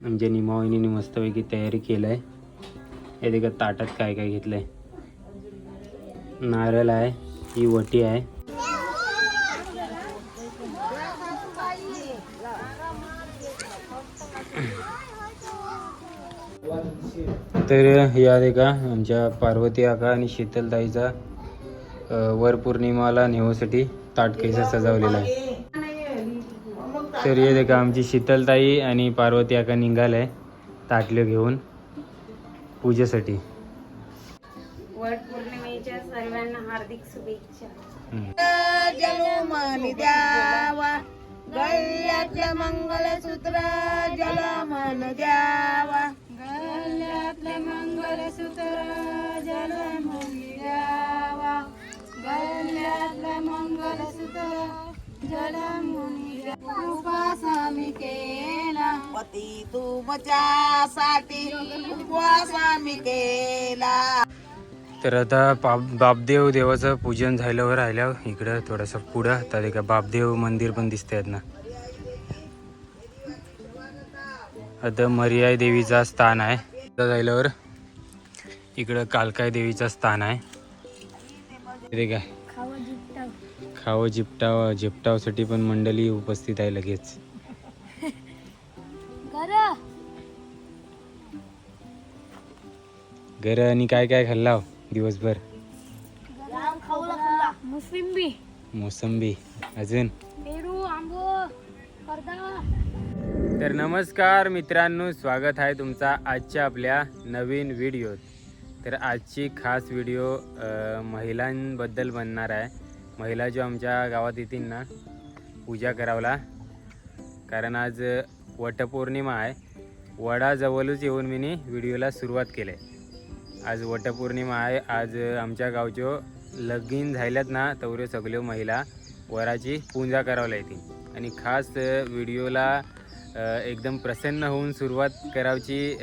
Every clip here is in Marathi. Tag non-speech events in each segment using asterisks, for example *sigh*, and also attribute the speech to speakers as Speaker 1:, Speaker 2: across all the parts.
Speaker 1: म्हणजे निमावणीने मस्तपैकी तयारी केलं आहे हे देखा ताटात काय काय घेतलं आहे नारळ आहे ही वटी आहे. तर या देखा आमच्या पार्वती आका आणि शीतलताईचा वर पौर्णिमाला नेण्यासाठी ताट कैसा सजवलेला आहे. तर हे देखा आमची शीतलताई आणि पार्वती आका निघालाय ताटले घेऊन पूजेसाठी.
Speaker 2: वट पौर्णिमेच्या सर्वांना हार्दिक शुभेच्छा.
Speaker 1: हम्म.
Speaker 3: जलमन द्यावा गळ्यातलं मंगलसूत्र जलमन द्यावा.
Speaker 2: गळ्यातले मंगलसूत्र जलमुनी द्यावा. गळ्यातले मंगलसूत्र जलमुनी आम्ही केला.
Speaker 3: पती तुमच्यासाठी उपवास आम्ही केला.
Speaker 1: तर आता बाप बापदेव देवाचं पूजन झाल्यावर राहिल्यावर इकडं थोडंसं पुढं तर एका बापदेव मंदिर पण दिसते आहेत ना आता मर्याय देवीचा स्थान आहे. आता झाल्यावर इकडं कालकाय देवीचं स्थान आहे. ते काय खावं जिपटाव जिपटावसाठी पण मंडळी उपस्थित आहे लगेच. घर. आणि काय काय खाल्ला हो दिवसभर?
Speaker 2: मुसलिंबी
Speaker 1: मोसंबी. अजून? तर नमस्कार मित्रांनो स्वागत आहे तुमचा आजच्या आपल्या नवीन व्हिडिओत. तर आजची खास व्हिडिओ महिलांबद्दल बनणार आहे. महिला जो आमच्या गावात येतील ना पूजा करावला. कारण आज वटपौर्णिमा आहे. वडाजवळच येऊन मी व्हिडिओला सुरुवात केली आहे आज वटपौर्णिमा आहे. आज आमच्या गावच्यो लगीन झाल्यात ना तेवढे सगळ्यो महिला वराची पूजा करावला येतील. आणि खास व्हिडिओला एकदम प्रसन्न होऊन सुरुवात करावची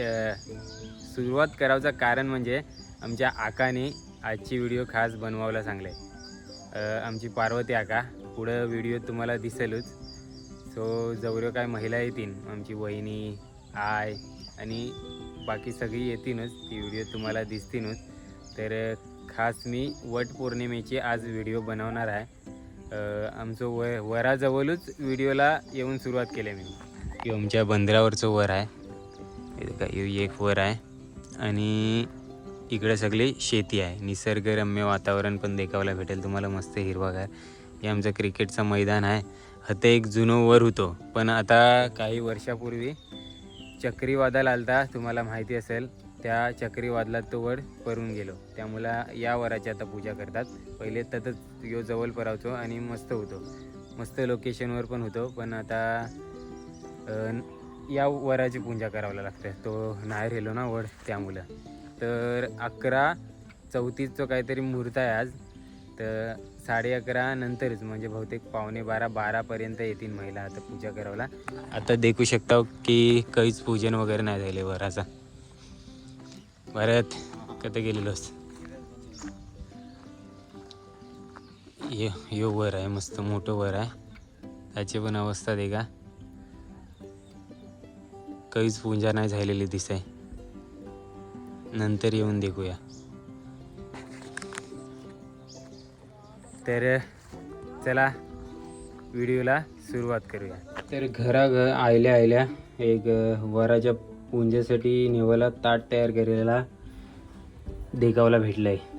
Speaker 1: सुरुवात करावचं कारण म्हणजे आमच्या आकाने आजची व्हिडिओ खास बनवायला सांगले आमची पार्वती आका पुढं व्हिडिओ तुम्हाला दिसेलच. सो जवळ काय महिला येतील आमची वहिनी आय आणि बाकी सगळी येतीलच. ती व्हिडिओ तुम्हाला दिसतीलच. तर खास मी वटपौर्णिमेची आज व्हिडिओ बनवणार आहे. आमचं व वराजवळच व्हिडिओला येऊन सुरुवात केली मी. की आमच्या बंदरावरचं वर आहे. का काय एक वर आहे. आणि इकडे सगळी शेती आहे. निसर्गरम्य वातावरण पण देखावला भेटेल तुम्हाला. मस्त हिरवागार. हे आमचं क्रिकेटचं मैदान आहे. हते एक जुनं वर होतो. पण आता काही वर्षापूर्वी चक्रीवादाला आलता तुम्हाला माहिती असेल. त्या चक्रीवादळात तो वड परून गेलो. त्यामुळं या वराची आता पूजा करतात. पहिले ततच यो जवळ परावतो आणि मस्त होतो. मस्त लोकेशनवर पण होतो. पण आता या वराची पूजा करावं लागते. तो नाही रेलो ना वड त्यामुळं. तर अकरा चौतीसचं काहीतरी मुहूर्त आहे आज. तर साडे अकरा नंतरच म्हणजे बहुतेक पावणे बारा बारापर्यंत येतील महिला आता पूजा करावला आता देखू शकता की काहीच पूजन वगैरे नाही झाले वराचा बऱ्यात कधी गेलेलोस? यो यो वर आहे मस्त मोठं वर आहे. त्याची पण अवस्था दे का काहीच पूजा नाही झालेली दिसाय नंतर येऊन देखूया तर चला व्हिडिओला सुरुवात करूया. तर घरा आयल्या आयल्या एक वराच्या पुंजेसाठी नेवाला ताट तयार केलेला देखावला भेटलं आहे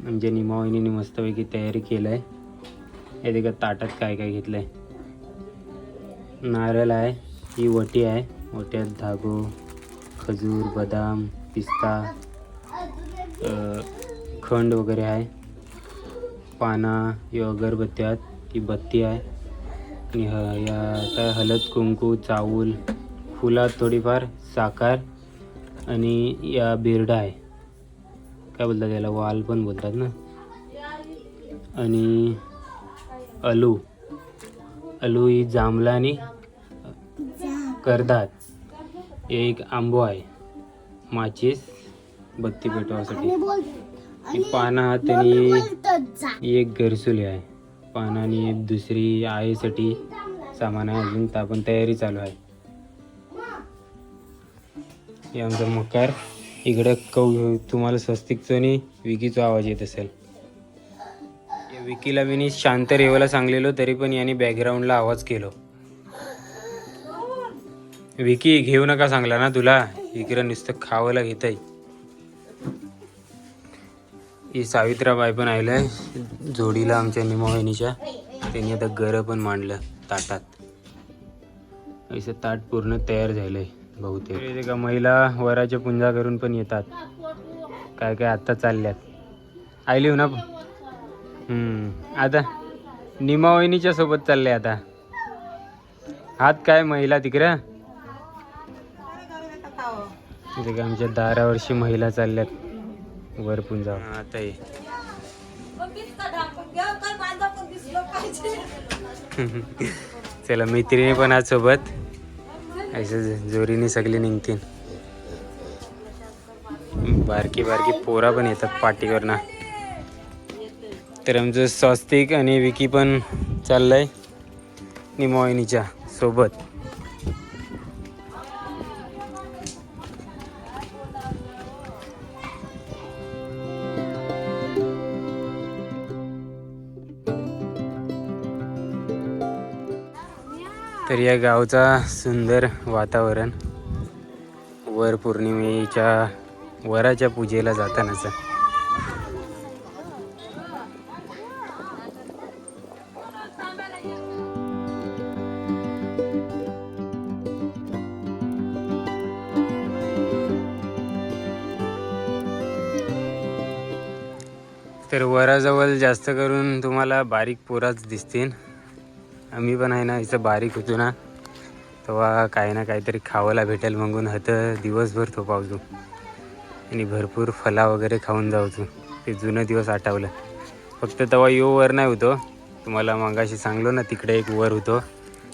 Speaker 1: म्हणजे निमावणीने मस्तपैकी तयारी केलं आहे हे देखा ताटात काय काय घेतलं आहे नारळ आहे ही वटी आहे. वट्यात धागो खजूर बदाम पिस्ता खंड वगैरे आहे. पाना या अगरबत्त्यात ती बत्ती आहे. आणि ह या काय हळद कुंकू चावूल फुलात थोडीफार साखर आणि या बिरडा आहे. काय बोलतात त्याला वाल पण बोलतात ना? आणि अलू. अलू ही जांभला आणि करतात एक आंबो आहे. माचीस बत्ती पेटवासाठी. पानं आणि एक घरसुली आहे. पानं आणि एक दुसरी आईसाठी सामान आहे. अजून तर आपण तयारी चालू आहे. हे आमचा मकार. इकडं कौ तुम्हाला स्वस्तिकचो आणि विकीचो आवाज येत असेल. या विकीला मी शांत रेवायला सांगलेलो तरी पण याने बॅकग्राऊंडला आवाज केलो. विकी घेऊ नका सांगला ना तुला. इकडं नुसतं खावायला घेत आहे ही सावित्राबाई पण आयलाय जोडीला आमच्या निमोहिनीच्या त्यांनी आता गरं पण मांडलं ताटात. असं ताट पूर्ण तयार झालंय बहुतेक. का महिला वराच्या पुंजा करून पण येतात. काय काय आत्ता चालल्यात. आयली ना? आता निमावहिनीच्या सोबत चालले आता. हात काय महिला तिकडं? तिथे का आमच्या दारावरशी महिला चालल्यात. वर पुंजा आता ये चला मैत्रिणी पण आज सोबत. असं जोरीने सगळे निघतील. बारकी बारकी पोरा पण येतात पाठीवर ना तर आमचं स्वस्तिक आणि विकी पण चाललंय. निमोहिनीच्या सोबत. तर या गावचा सुंदर वातावरण वर पौर्णिमेच्या वराच्या पूजेला जातानाच. तर वराजवळ जास्त करून तुम्हाला बारीक पोराच दिसतील. आम्ही पण आहे ना इथं बारीक होतो ना. तेव्हा काही ना काहीतरी खावायला भेटेल म्हणून हतं दिवसभर तो पावतो. आणि भरपूर फला वगैरे खाऊन जावतो ते जुनं दिवस आठवलं. फक्त तेव्हा यो वर नाही होतो. तुम्हाला मगाशी सांगलो ना तिकडे एक वर होतो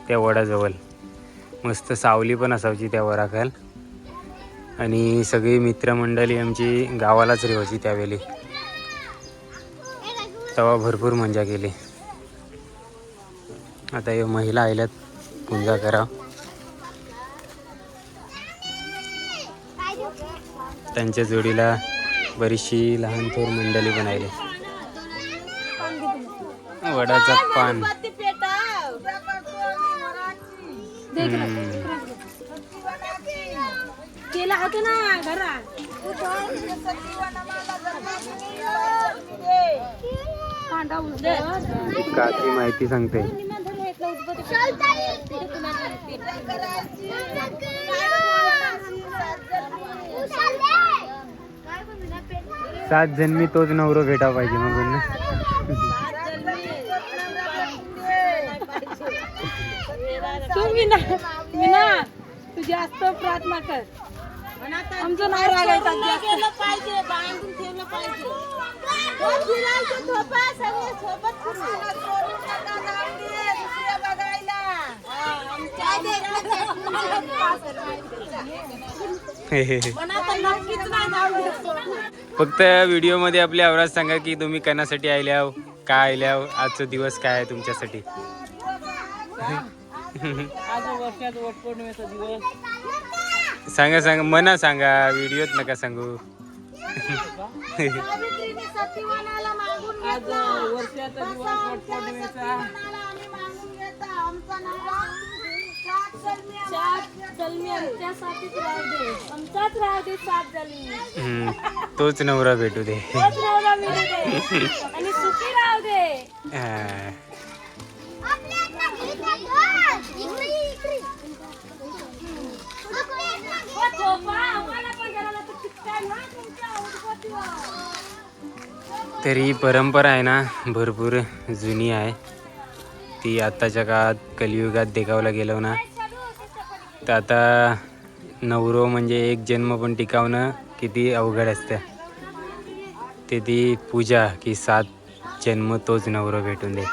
Speaker 1: त्या वडाजवळ. मस्त सावली पण असायची त्या वराखाल. आणि सगळी मित्रमंडळी आमची गावालाच रेवायची त्यावेळी. तेव्हा भरपूर मजा केली. आता हे महिला आल्यात पूजा करा. त्यांच्या जोडीला बरीचशी लहान थोर मंडळी आली वडाचा पान. काकी माहिती सांगते. सात जन्मी तोच नवरो भेटा पाहिजे मग ना
Speaker 2: तू विना विना तू जास्त प्रार्थना कर. आमचं नाव रागायचं
Speaker 3: पाहिजे बांधून ठेवलं पाहिजे.
Speaker 1: फक्त व्हिडिओमध्ये आपली आवाज सांगा की तुम्ही कणासाठी आल्याव काय आल्याव आजचा दिवस काय आहे तुमच्यासाठी? सांगा सांगा. मना सांगा. व्हिडिओत नका सांगू.
Speaker 2: सात जन्मी आमच्यासाठीच राहू दे आमचाच राहू दे सात जन्मी
Speaker 1: हम्म, तोच नवरा भेटू दे.
Speaker 2: तर
Speaker 1: परंपरा आहे ना भरपूर जुनी आहे. ती आत्ताच्या काळात कलियुगात देखावला गेलो ना. तर आता नवरो म्हणजे एक जन्म पण टिकावणं किती अवघड असतं. ते ती पूजा की सात जन्म तोच नवरो भेटून दे.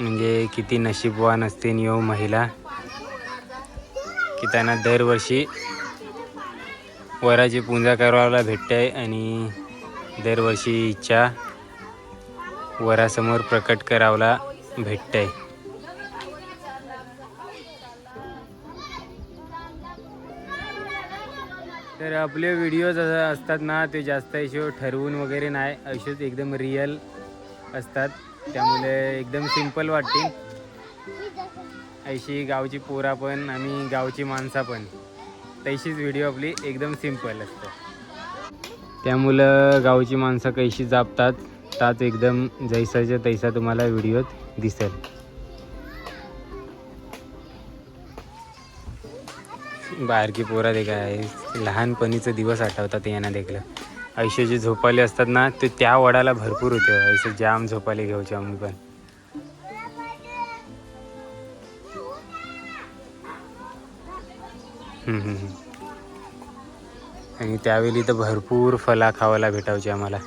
Speaker 1: म्हणजे किती नशीबवान असते यो हो महिला. की त्यांना दरवर्षी वराची पूजा करायला भेटते आणि दरवर्षी इच्छा वरासमोर प्रकट करावला भेटते. आपले व्हिडिओज असतात ना ते जास्त असे ठरवून वगैरे नाही. असेच एकदम रिअल असतात. त्यामुळे एकदम सिंपल वाटते अशी गावची पोरा पण आणि गावची माणसा पण. तशीच व्हिडिओ आपली एकदम सिंपल असते. त्यामुळं गावची माणसं कशी जापतात त्यात एकदम जैसाच्या तैसा तुम्हाला व्हिडिओत दिसेल. बारकी पोरा ते काय लहानपणीचं दिवस आठवतात यांना देखलं. ऐशे जे झोपाले असतात ना ते त्या वडाला भरपूर होते. ऐसे जाम झोपाले घ्यायचे आम्ही पण. आणि त्यावेळी तर भरपूर फला खावायला भेटायचे आम्हाला.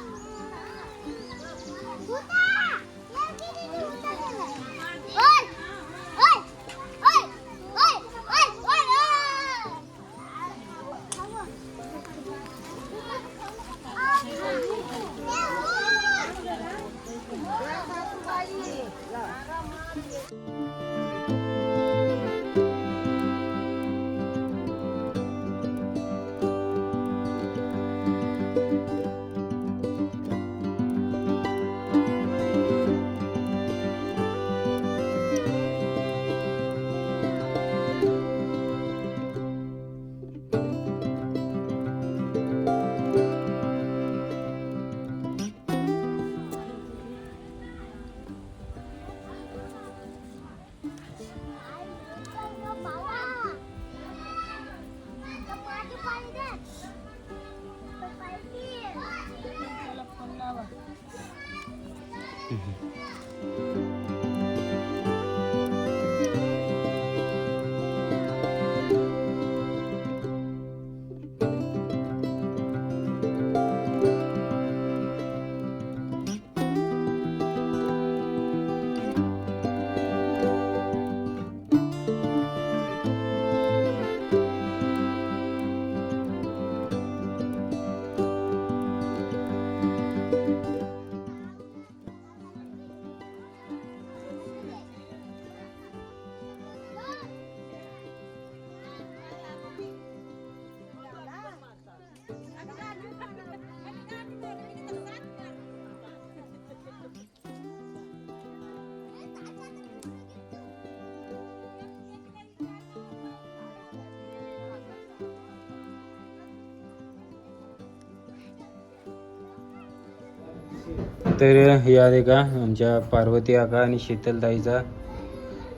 Speaker 1: तर या का आमच्या पार्वती आका आणि शीतलताईचा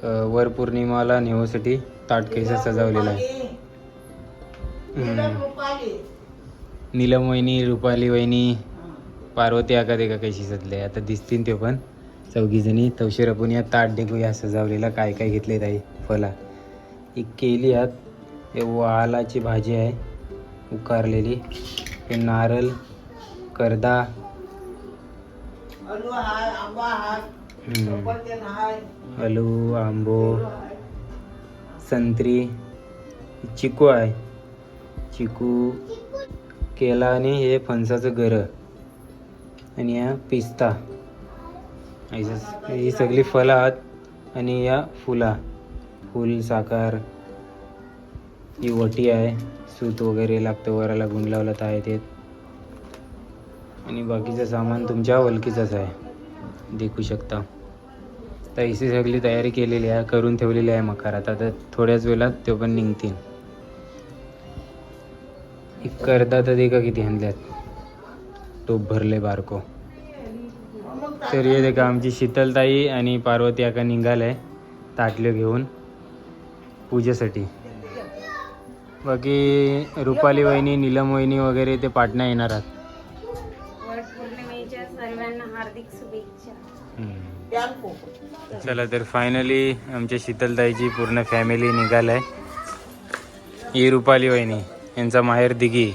Speaker 1: अ, वर पौर्णिमाला नेण्यासाठी ताट कैसा सजवलेला आहे. नीलम वहिनी रुपाली वहिनी पार्वती आका दे का कशी सजले आता दिसतील ते पण. चौघीजणी तवशीर आपण या ताट देखू या सजावलेला काय काय घेतले ताई फला एक केली आत वालाची भाजी आहे उकारलेली. हे नारळ करदा आलू आंबो संत्री चिकू आहे. चिकू केला आणि हे फणसाचं गर आणि या पिस्ता. ही सगळी फळं आहात आणि या फुला. फुल साकार ही वटी आहे. सूत वगैरे लागतं वराला गुंड लावला तर आहे ते आणि बाकीचं सामान तुमच्या ओळखीचंच आहे. देखू शकता. तर इसी सगळी तयारी केलेली आहे करून ठेवलेली आहे मकार आता तर थोड्याच वेळात ते पण निघतील. एक करता तर देखा किती आणल्यात. टोप भरले बारको. तर हे देखा आमची शीतलताई आणि पार्वती आका निघालाय ताटले घेऊन पूजेसाठी. बाकी रुपाली वहिनी नीलम वहिनी वगैरे ते पाटणा येणार आहात. चला तर फायनली आमच्या शीतलताईची पूर्ण फॅमिली निघालाय. ही रुपाली वहिनी यांचा माहेर दिघी.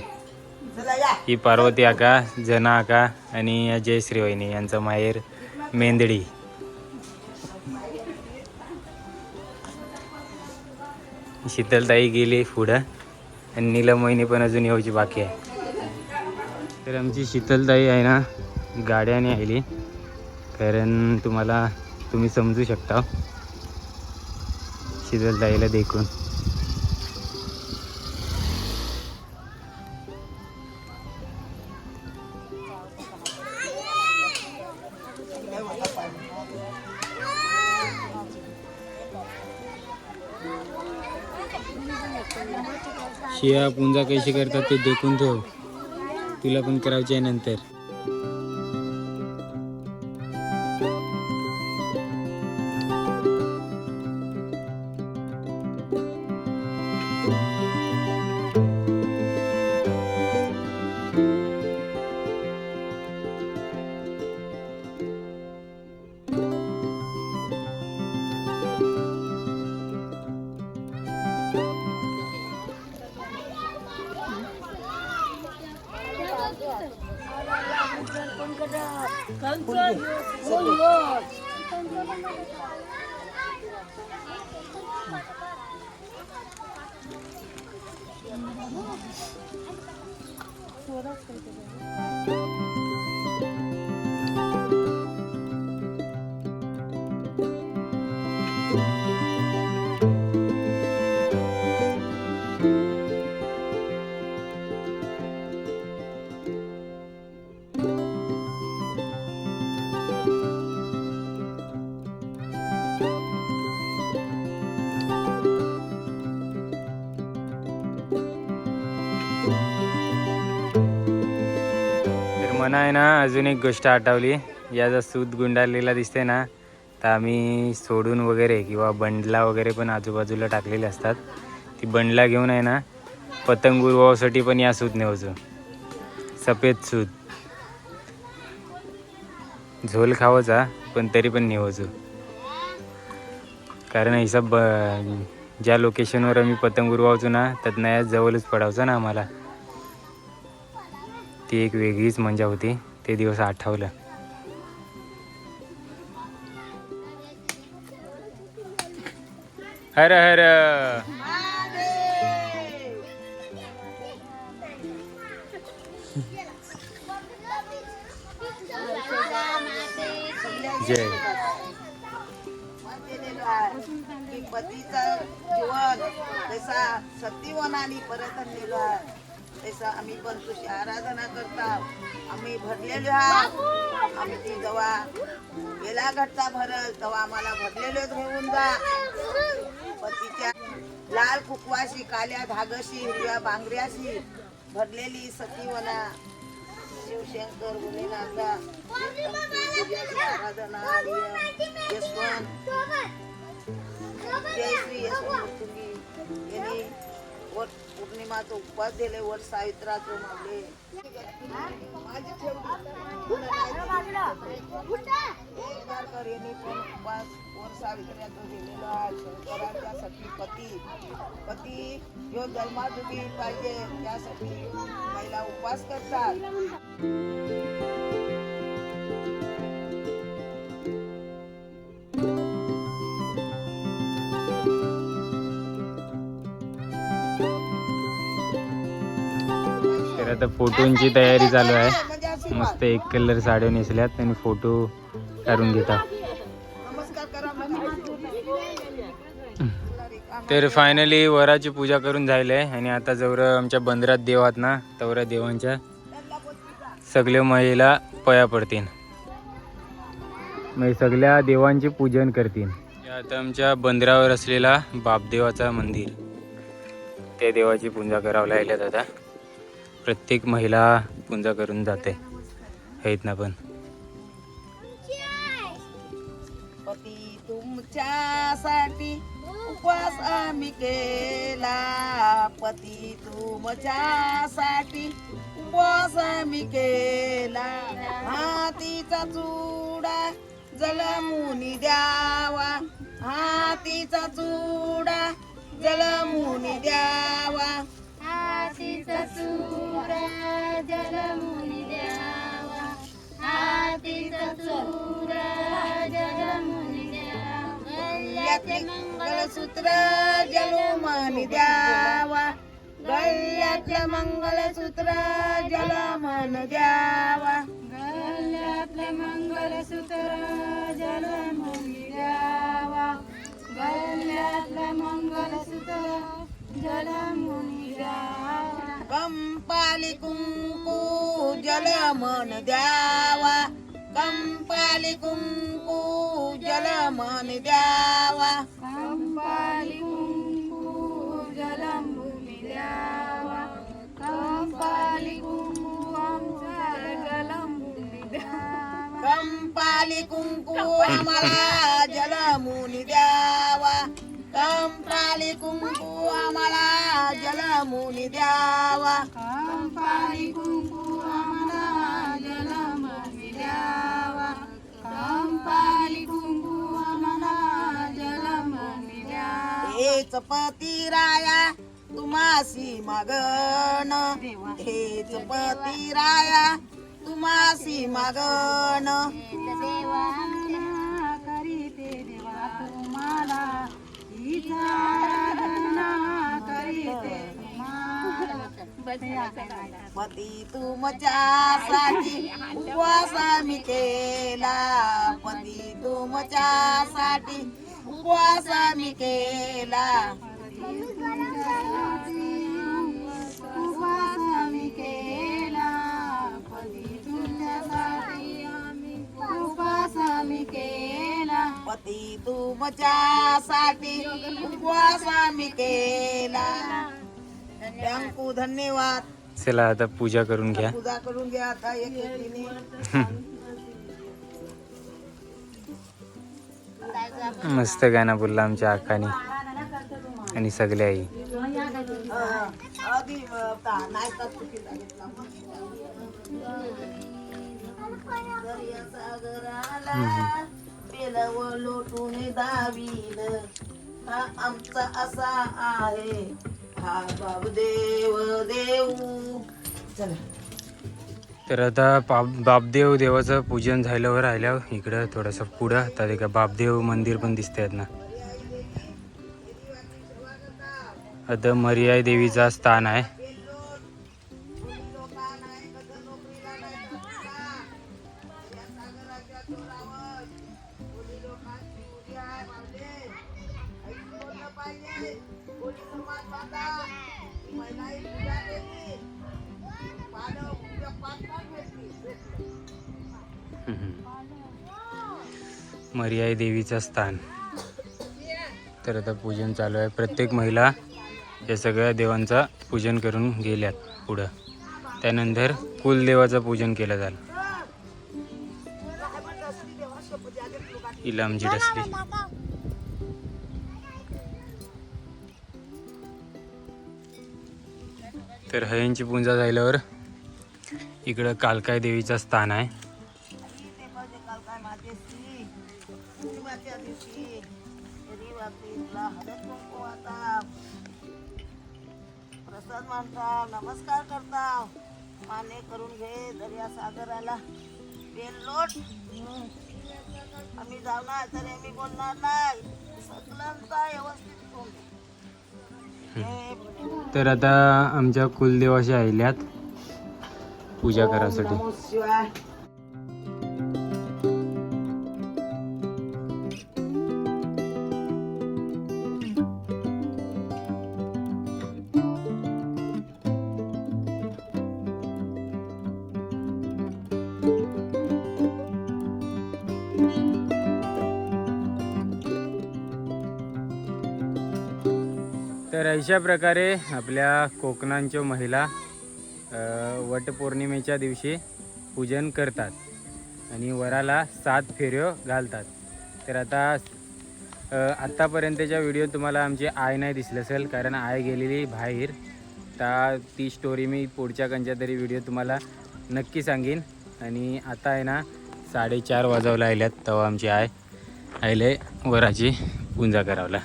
Speaker 1: ही पार्वती आका जना आका आणि या जयश्री वहिनी यांचा माहेर मेंदडी. शीतलताई गेली पुढं आणि नीलम वहिनी पण अजून यायची बाकी आहे. तर आमची शीतलताई आहे ना गाड्याने आली कारण तुम्हाला तुम्ही समजू शकता. शिजल जायला देखून. शिया पुंजा कशी करतात ते देखून ठेव तुला पण करायचे आहे नंतर. तर मना आहे ना अजून एक गोष्ट आठवली. याचा सूत गुंडाळलेला दिसते ना तर आम्ही सोडून वगैरे किंवा बंडला वगैरे पण आजूबाजूला टाकलेले असतात. ती बंडला घेऊन आहे ना पतंग उरवासाठी पण या सूत नेवचो सफेद सूत. झोल खावाचा पण तरी पण नेवचो कारण हिसाब ब- ज्या लोकेशनवर आम्ही पतंग उरवायचो ना त्यात या जवळच पडायचं ना आम्हाला. ती एक वेगळीच मजा होती. ते दिवस आठवलं. हर हर. जय.
Speaker 4: पतीचं जीवन तसा सतीवनाने परत आणलेलो आहे. तसा आम्ही पण तुझी आराधना करता आम्ही भरलेलो आहोत. आम्ही ती जेव्हा गेला घटता भरल तेव्हा आम्हाला भरलेलो घेऊन जा. पतीच्या लाल कुकवाशी काल्या धागशी हिरव्या बांगड्याशी भरलेली सतीवना शिवशंकर सूर्याची आराधना यशवंत जय श्री यशवंत यांनी वर पौर्णिमाचा उपवास दिले वर सावित्राचं मागले. यांनी पण उपवास वर सावित्र्याचं दिलेलं आहे. शंकराच्यासाठी पती पती जो जन्माजुगी पाहिजे त्यासाठी महिला उपवास करतात.
Speaker 1: तर आता फोटोंची तयारी चालू आहे. मस्त एक कलर साड्या नेसल्यात आणि फोटो काढून घेतात तर फायनली वराची पूजा करून झाली आहे आणि आता जवळ आमच्या बंदरात देव ना तेवढ्या देवांच्या. सगळ्या महिला पया पडतील. मग सगळ्या देवांचे पूजन करतील. आता आमच्या बंदरावर असलेला बापदेवाचा मंदिर. त्या देवाची पूजा करावं लागल्यात आता. प्रत्येक महिला पूजा करून जाते. आहेत ना पण.
Speaker 4: पती तुमच्यासाठी उपवास आम्ही केला. पती तुमच्यासाठी उपवास आम्ही केला. हातीचा चुडा जलमुनी द्यावा. हातीचा चुडा जलमुनी द्यावा
Speaker 2: मंगलसूत्र चुरा द्यावा गल्ल्यातलं मंगलसूत्र जलमनी द्यावा.
Speaker 4: गल्ल्यातलं मंगलसूत्र जलमन द्यावा.
Speaker 2: गल्ल्यातलं मंगलसूत्र जलमुनी द्यावा. कंपाली कुंकू जलमुनी द्यावा.
Speaker 4: kampali kumpu jala mani dawa kampali kumpu jala
Speaker 2: mani dawa kampali
Speaker 4: kumpu amjala jala mani dawa kampali kumpu amala jala mani dawa kampali kumpu amala jala mani dawa kampali kumpu पती राया तुम्हासी मागण. हेच पती राया तुम्हासी मागण. पती तुमच्यासाठी उपवास मी केला. पती तुमच्यासाठी उपवास मी केला. उपवास मी केला. पती तुमच्यासाठी उपवास मी केला. पती तुमच्यासाठी उपवास मी केला धन्यवाद.
Speaker 1: चला आता पूजा करून घ्या.
Speaker 4: पूजा करून घ्या. आता एक *laughs*
Speaker 1: मस्त गाणं बोलला आमच्या आखाने आणि सगळे आई.
Speaker 4: लोटून दावील हा आमचा असा आहे हा बाबदेव देऊ चला
Speaker 1: तर आता बाप बापदेव देवाचं पूजन झाल्यावर राहिल्यावर इकडं थोडंसं पुढं. आता ते का बापदेव मंदिर पण दिसत आहेत ना आता मर्याय देवीचा स्थान आहे. मर्याय देवीचं स्थान. तर आता पूजन चालू आहे. प्रत्येक महिला या सगळ्या देवांचा पूजन करून गेल्यात पुढं. त्यानंतर कुलदेवाचं पूजन केलं झालं हिला आमची डसली तर हयांची पूजा झाल्यावर इकडं कालकाय देवीचं स्थान आहे.
Speaker 4: प्रसाद मानता नमस्कार करता मान्य करून घे दर्या सागराला. बेल लोट. आम्ही जाणार तरी आम्ही बोलणार नाही. सगळ्यांचा व्यवस्थित. हे
Speaker 1: तर आता आमच्या कुलदेवाशी आल्यात पूजा करायसाठी. अशा प्रकारे आपल्या कोकणांच्या महिला वटपौर्णिमेच्या दिवशी पूजन करतात आणि वराला सात फेऱ्यो घालतात. तर आता आत्तापर्यंतच्या व्हिडिओ तुम्हाला आमची आय नाही दिसली असेल कारण आय गेलेली बाहेर. तर ती स्टोरी मी पुढच्या कंच्या तरी व्हिडिओ तुम्हाला नक्की सांगेन. आणि आता आहे ना साडेचार वाजवला आल्यात तेव्हा आमची आय आयले वराची पूजा करावला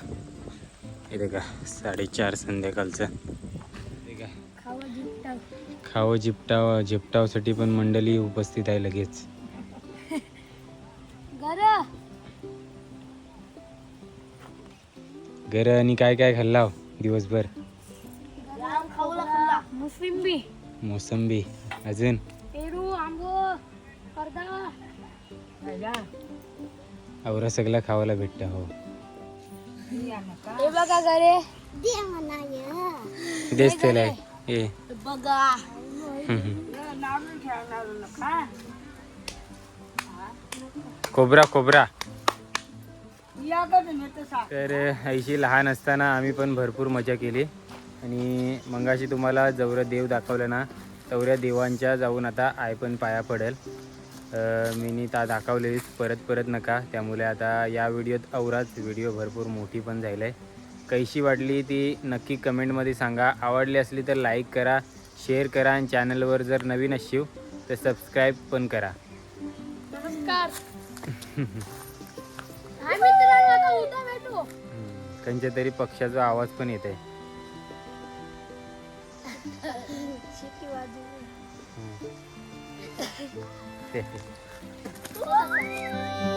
Speaker 1: इथे का साडेचार संध्याकाळचं.
Speaker 2: खावं
Speaker 1: जिपटाव. जिपटावसाठी पण मंडळी उपस्थित आहे लगेच. *laughs*
Speaker 2: घर.
Speaker 1: घर आणि काय काय खाल्ला हो दिवसभर?
Speaker 2: मुसलिंबी
Speaker 1: मोसंबी. अजून?
Speaker 2: पेरू आंबो कर्दा
Speaker 1: आवरा सगळा खावायला भेटतं हो.
Speaker 2: बघा घरे
Speaker 1: देच
Speaker 2: बघा.
Speaker 1: हम्म, हम्म. खोबरा खोबरा तर ऐशी लहान असताना आम्ही पण भरपूर मजा केली. आणि मंगाशी तुम्हाला जवळ देव दाखवलं ना तेवढ्या देवांच्या जाऊन आता आय पण पाया पडेल. मी ता दाखवलेलीच परत परत नका. त्यामुळे आता या व्हिडिओत अवराच व्हिडिओ भरपूर मोठी पण झाली आहे. कशी वाटली ती नक्की कमेंटमध्ये सांगा. आवडली असली तर लाईक करा शेअर करा आणि चॅनलवर जर नवीन असशील तर सबस्क्राईब पण करा.
Speaker 2: नमस्कार. *laughs*
Speaker 1: कोणत्या तरी पक्षाचा आवाज पण येत आहे *laughs*
Speaker 2: तू.